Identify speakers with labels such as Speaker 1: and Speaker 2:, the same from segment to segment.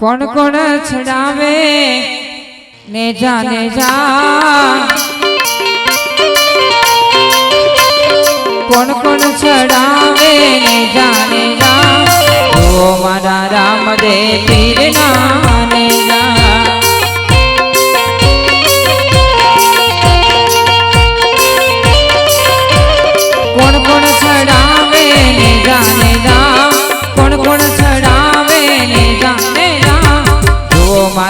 Speaker 1: કોણ કોણ છડાવે? ને જાને જા. કોણ કોણ છડાવે? ને જાને જા. ઓ મારા રામદેવ પીરના જો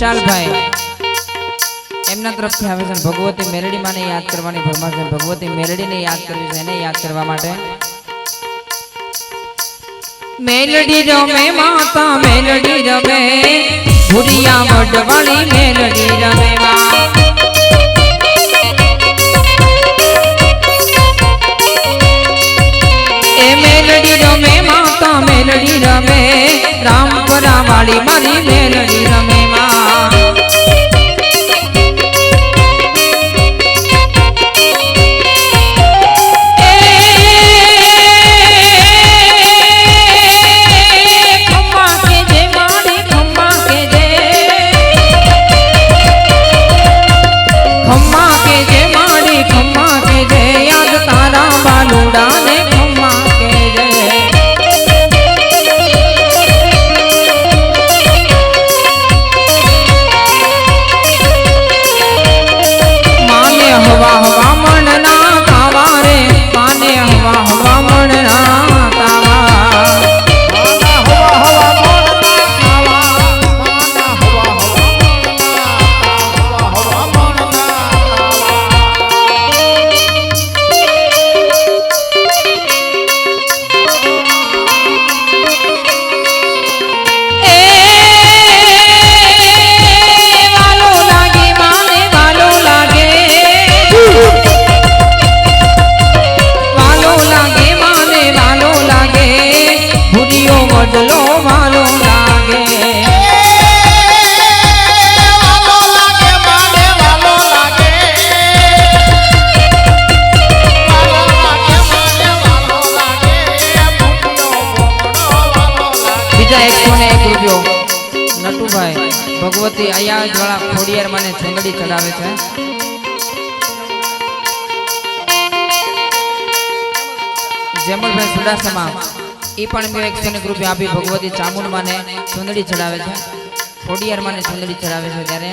Speaker 1: વિશાલભાઈ એમના તરફથી આવે છે ભગવતી મેલડી માને યાદ કરવાની ફરમાશ છે ભગવતી મેલડીને યાદ કરવી છે એને યાદ કરવા માટે મેલડી રમે માતા મેલડી રમે ભુરિયા વડવાળી મેલડી રમે માં એ મેલડી રમે માતા મેલડી રમે રામપરા વાળી મારી મેલડી રૂપિયો નટુભાઈ, ભગવતી અયા વાળા ખોડિયાર મને ચંદડી ચડાવે છે. જેમલભાઈ સુડાસમા એ પણ મેં એકસો ને રૂપિયા આપી ભગવતી ચામુંડ માને ચુંદડી ચડાવે છે. ખોડિયાર માને ચુંદડી ચડાવે છે ત્યારે.